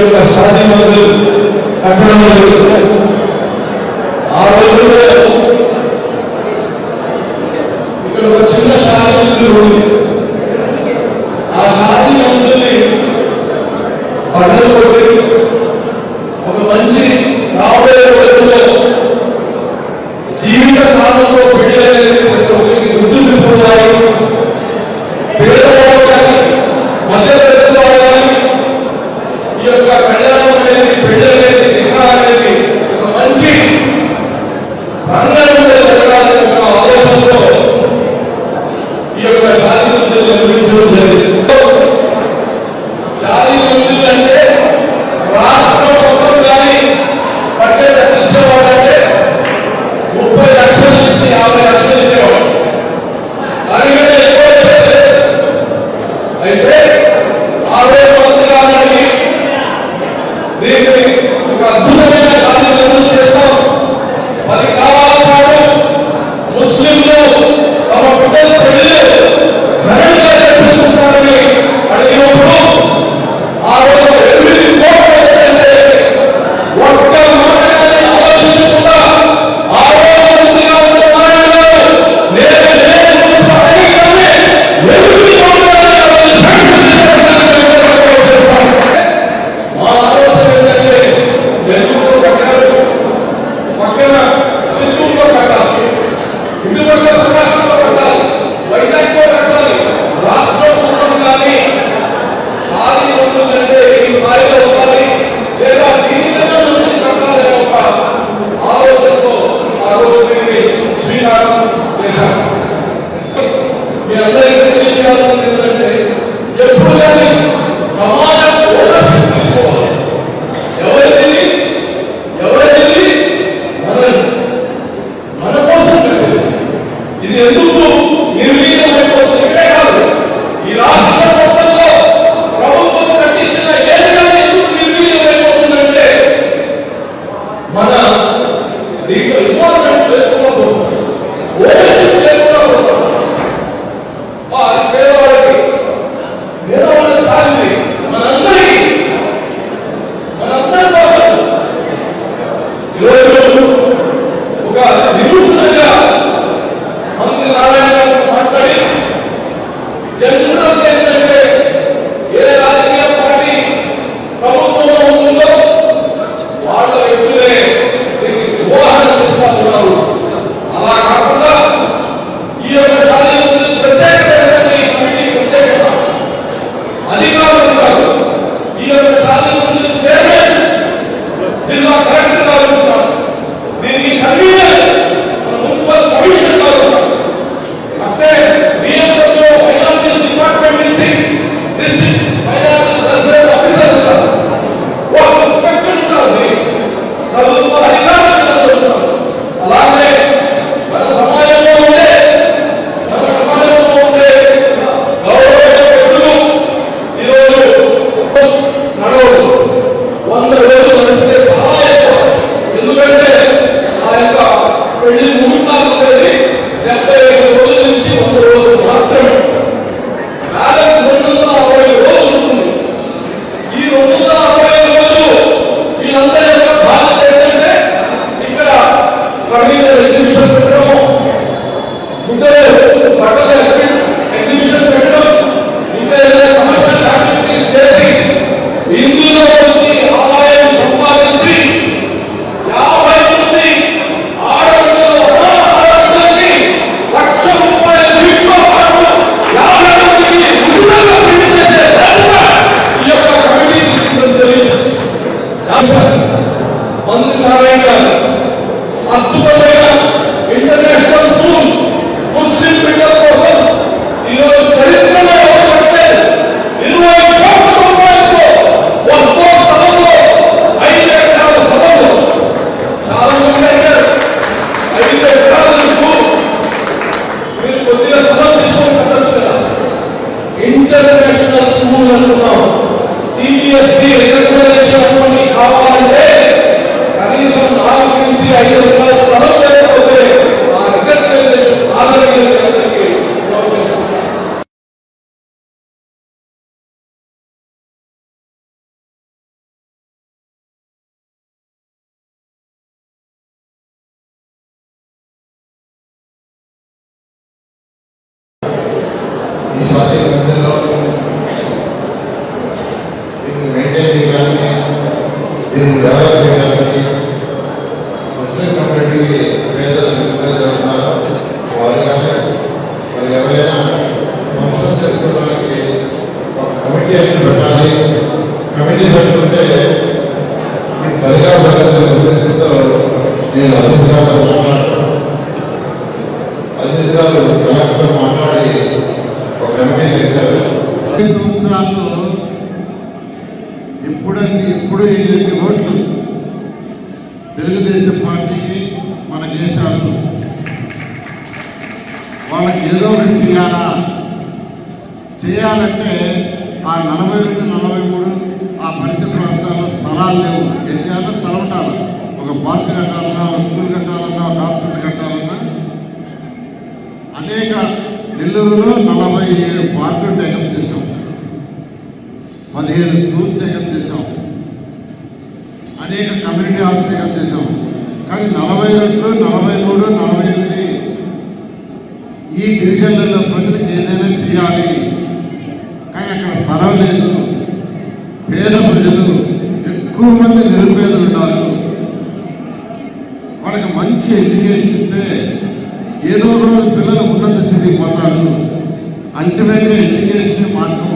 యొక్క సాధి రోజు అక్కడ ఆ రోజుల్లో ఇక్కడ ఒక చిన్న సాధి Padre la వాళ్ళకి ఏదో ఒకటి చేయాలా? చేయాలంటే ఆ నలభై రెండు నలభై మూడు ఆ పరిసర ప్రాంతాల్లో స్థలాలు లేవు. ఏం చేయాలో స్థలం ఉండాలి. ఒక పార్క్ కట్టాలన్నా ఒక స్కూల్ కట్టాలన్నా ఒక హాస్పిటల్ కట్టాలన్నా అనేక నెల్లూరులో నలభై ఏడు పార్కులు టేకప్ చేశాం. పదిహేను స్కూల్స్ టేకప్ చేశాం. అనేక కమ్యూనిటీ హాల్స్ టేకప్ చేశాం. కానీ నలభై రెండు నలభై మూడు నలభై ఎనిమిది ఈ డివిజన్లలో ప్రజలకు ఏదైనా చేయాలి. కానీ అక్కడ స్థలం లేదు. పేద ప్రజలు ఎక్కువ మంది నిరుపేదలు ఉన్నారు. వాళ్ళకి మంచి ఎడ్యుకేషన్ ఇస్తే ఏదో ఒక రోజు పిల్లలు ఉన్నత స్థితికి పోతారు. అల్టిమేట్గా ఎడ్యుకేషన్ మార్గం.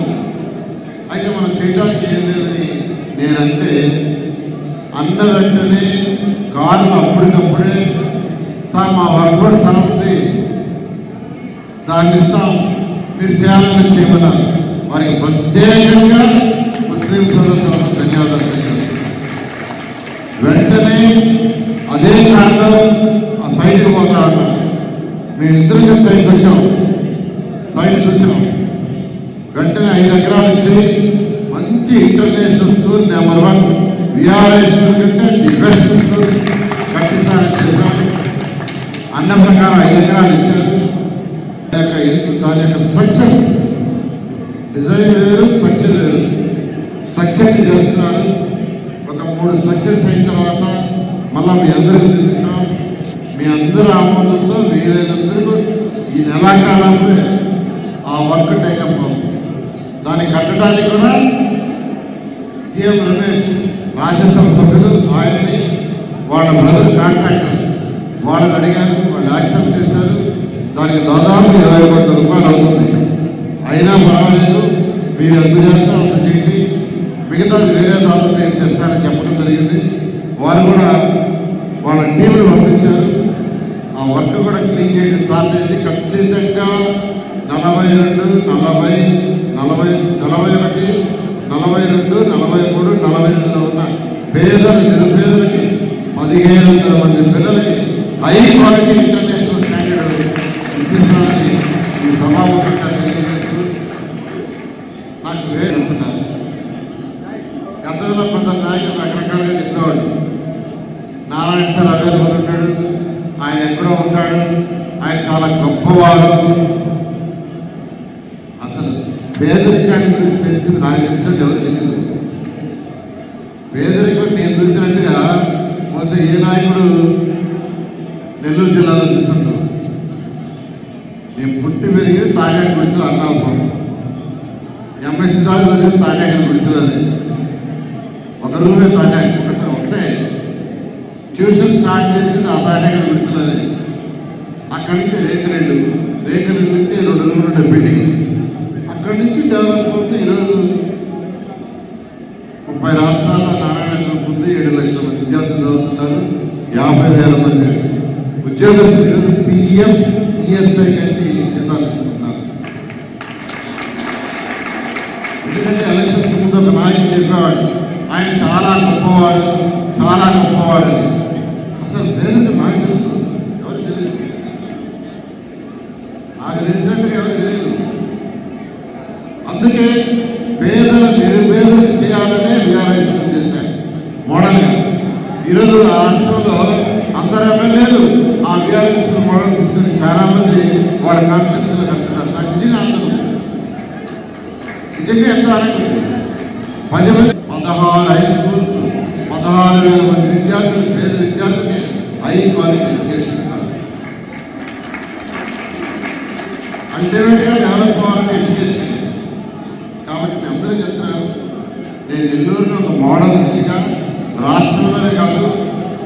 అయితే మనం చేయడానికి ఏం లేదని నేనంటే అన్న వెంటనే వాళ్ళు అప్పటికప్పుడే సార్ మా వర్క్ కూడా స్థలం ఉంది దాన్ని ఇస్తాం. మీరు చేయాలని చేయమన్నారు. వారికి ప్రత్యేకంగా ముస్లిం సోదరులకు ధన్యవాదాలు వెంటనే అదే కారణం ఆ సైట్కి పోతా మేము ఇద్దరికి సైట్ వచ్చాం. సైడ్ చూసాం. వెంటనే ఐదు ఎకరాలు ఇచ్చి మంచి international school number one VRI school కంటే ది బెస్ట్ స్కూల్. అన్న ఎకరాలు ఇచ్చారు. దాని యొక్క స్ట్రక్చర్. డిజైన్ వేరు స్ట్రక్చర్ వేరు. స్ట్రక్చర్ చేస్తున్నారు. ఒక మూడు స్ట్రక్చర్స్ అయిన తర్వాత మళ్ళా మీ అందరికి చూపిస్తాం. మీ అందరి ఆమోదంతో వీలైనందరూ ఈ నెలాకాలంలో ఆ వర్క్ టేకప్ అవుతుంది. దాన్ని కట్టడానికి కూడా సీఎం రమేష్ రాజ్యసభ సభ్యులు ఆయన్ని వాళ్ళ బ్రదర్ కాంట్రాక్టర్ వాళ్ళని అడిగారు. యాక్సెప్ట్ చేశారు. దానికి దాదాపు ఇరవై కోట్ల రూపాయలు అవుతుంది. అయినా పర్వాలేదు. మీరు ఎంత చేస్తారో అంత చేయండి. మిగతా వేరే దాదాపు ఏం చేస్తారని చెప్పడం జరిగింది. వారు కూడా వాళ్ళ టీంలు పంపించారు. ఆ వర్క్ కూడా క్లీన్ చేయడం స్టార్ట్ చేసి ఖచ్చితంగా నలభై రెండు నలభై నలభై నలభై ఒకటి నలభై రెండు నలభై మూడు నలభై రెండులో ఉన్న పేదల నిరుపేదలకి పదిహేను వందల మంది పిల్లలకి హై క్వాలిటీ ఇంటర్నేషనల్ స్టాండర్డ్ ఇప్పిస్తానని ఈ సభాముఖంగా తెలియజేస్తూ నాకు వేరు అంటున్నారు గతంలో నాయకులు రకరకాలుగా చెప్పేవాడు నారాయణ సార్ అవైలబుల్ ఉంటాడు ఆయన ఎక్కడో ఉంటాడు. ఆయన చాలా గొప్పవారు. అసలు పేదరికాన్ని గురించి తెలిసింది నాకు తెలిసినట్టు ఎవరు తెలియదు. పేదరికం నేను చూసినట్టుగా బహుశా ఏ నాయకుడు నెల్లూరు జిల్లాలో చూసినట్టు నేను పుట్టి పెరిగి తాజా గుడిసెలు అన్నాము ఎంఎస్సీ దాకా చదివి తాటాక గుడిసెలని. ఒక రూమే తాటాక ఒకటే ఒకటే ట్యూషన్ స్టార్ట్ చేసింది ఆ తాటాక గుడిసెలని అక్కడి నుంచి రేఖరెడ్డు రేఖరెడ్డి నుంచి రెండు రూములు ఉండే బిల్డింగ్ అక్కడి నుంచి డెవలప్ అవుతుంది ఈరోజు ముప్పై రాష్ట్రాల్లో నారాయణ గ్రూప్ ఉంది ఏడు లక్షల మంది విద్యార్థులు చదువుతున్నారు యాభై వేల మంది ఉద్యోగస్తులు పిఎఫ్ ఈఎస్ఐ కంటే జీతాలు ఇస్తున్నారు ఎందుకంటే ఎలక్షన్స్ ముందు ఒక నాయకుడు చెప్పేవాడు ఆయన చాలా గొప్పవాడు చాలా గొప్పవాడు. అసలు లేదంటే నాకు తెలుసు? ఎవరు తెలియదు? నాకు తెలిసినట్టు ఎవరు తెలియదు? అందుకే పేదల నిరుపేదలు చేయాలనే విఆర్ఐసీ చేశాను మోడల్గా. ఈరోజు రాష్ట్రంలో అందరూ ఎమ్మెల్యేలు ఆ విఆర్ఎస్ మోడల్ తీసుకుని చాలా మంది వాళ్ళ కాన్ఫరెన్స్లో కడుతున్నారు నాకు నిజంగా ఆనందం నిజంగా ఎంతో ఆనందం ఉంది. పది మంది పదహారు హై స్కూల్స్ పదహారు వేల మంది విద్యార్థులు పేద విద్యార్థులకి హై క్వాలిటీ ఎడ్యుకేషన్ ఇస్తారు అల్టిమేట్గా డెవలప్ అవ్వాలని ఎడ్యుకేషన్ కాబట్టి మీ అందరూ చెప్తున్నారు నేను నెల్లూరులో ఒక మోడల్ సిటీగా రాష్ట్రంలోనే కాదు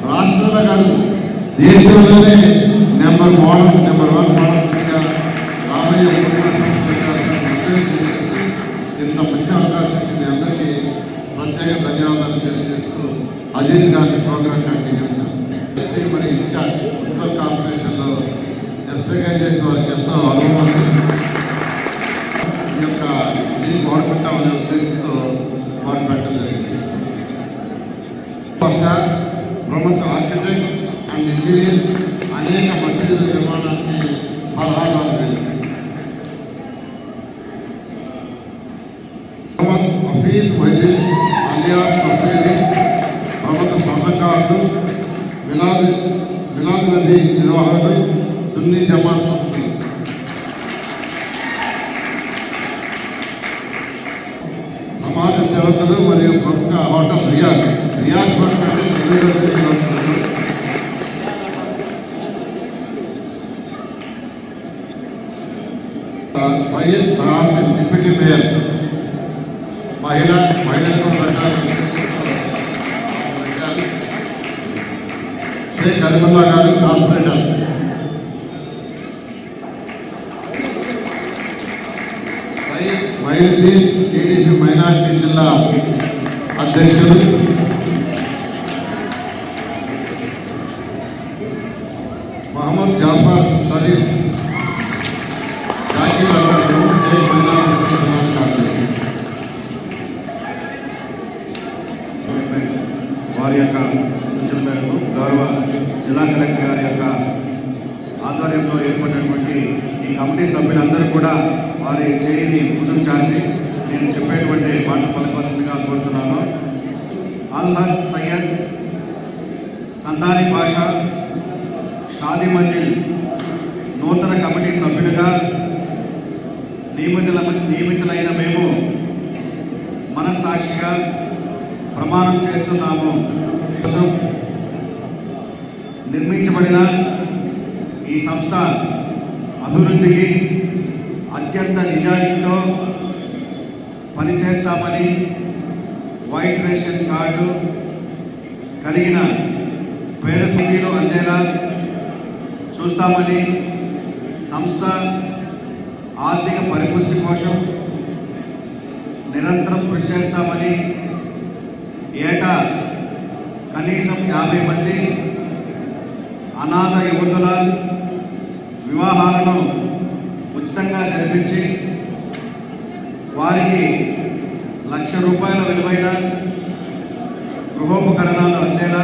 రాష్ట్రంలో కాదు దేశంలోనే number model number one model సిటీగా రాబోయే ఇంత మంచి అవకాశం మీ అందరికీ ప్రత్యేక ధన్యవాదాలు తెలియజేస్తూ అజీజ్ గారి ప్రోగ్రాం కంటిన్యూ ఎస్సీ మరి ఇన్ఛార్జ్ మున్సిపల్ కార్పొరేషన్లో ఎస్ఐగా చేసిన వారికి ఎంతో అనుభవం ఈ యొక్క దీన్ని వాడుకుంటామనే ఉద్దేశంతో భాష ప్రముఖ ఆర్కిటెక్ట్ అండ్ ఇంజనీర్ సమాజ సేవకులు మరియు ప్రముఖ hotel Riaz. Riaz hotel Syed Tahasin deputy mayor. మహిళ మహిళలకు పెట్టాలి. Sheikh Alimulla garu corporate Syed Reddy TDP minority జిల్లా అధ్యక్షులు మహమ్మద్ జాఫర్ సలీం జాకీర్ వారి యొక్క సూచన మేరకు గౌరవ జిల్లా కలెక్టర్ గారి యొక్క ఆధ్వర్యంలో ఏర్పడినటువంటి ఈ కమిటీ సభ్యులందరూ కూడా వారి చేయిని ముందుకు నేను చెప్పేటువంటి మాట పలకవలసిందిగా కోరుతున్నాను. అల్లాస్ సయ్యద్ సంతాని భాష షాది మంజిల్ నూతన కమిటీ సభ్యులుగా నియమితుల నియమితులైన మేము మనస్సాక్షిగా ప్రమాణం చేస్తున్నాము. కోసం నిర్మించబడిన ఈ సంస్థ అభివృద్ధికి అత్యంత నిజాయితీతో పనిచేస్తామని వైట్ రేషన్ కార్డు కలిగిన పేద కుటీలు అందేలా చూస్తామని సంస్థ ఆర్థిక పరిపుష్టి కోసం నిరంతరం కృషి చేస్తామని ఏటా కనీసం యాభై మంది అనాథ యువతుల వివాహాలను ఉచితంగా జరిపించి వారికి లక్ష రూపాయల విలువైన గృహోపకరణాలు అందేలా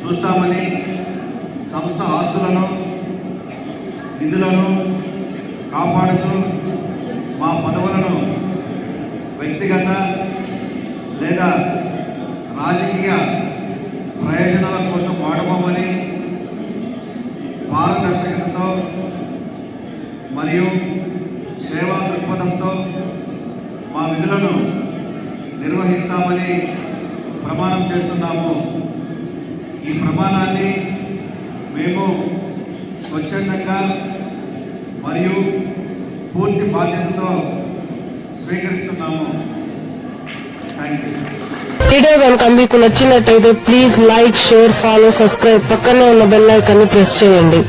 చూస్తామని సంస్థ ఆస్తులను నిధులను కాపాడుతూ మా పదవులను వ్యక్తిగత లేదా రాజకీయ ప్రయోజనాల కోసం వాడమని పారదర్శకతతో మరియు సేవా దృక్పథంతో మా విధులను నిర్వహిస్తామని ప్రమాణం చేస్తున్నాము. ఈ ప్రమాణాన్ని మేము స్వచ్ఛందంగా మరియు పూర్తి బాధ్యతతో స్వీకరిస్తున్నాము. థ్యాంక్ యూ వీడియో కనుక మీకు నచ్చినట్టయితే please like share follow subscribe పక్కనే ఉన్న బెల్ ఐకాన్ని ప్రెస్ చేయండి.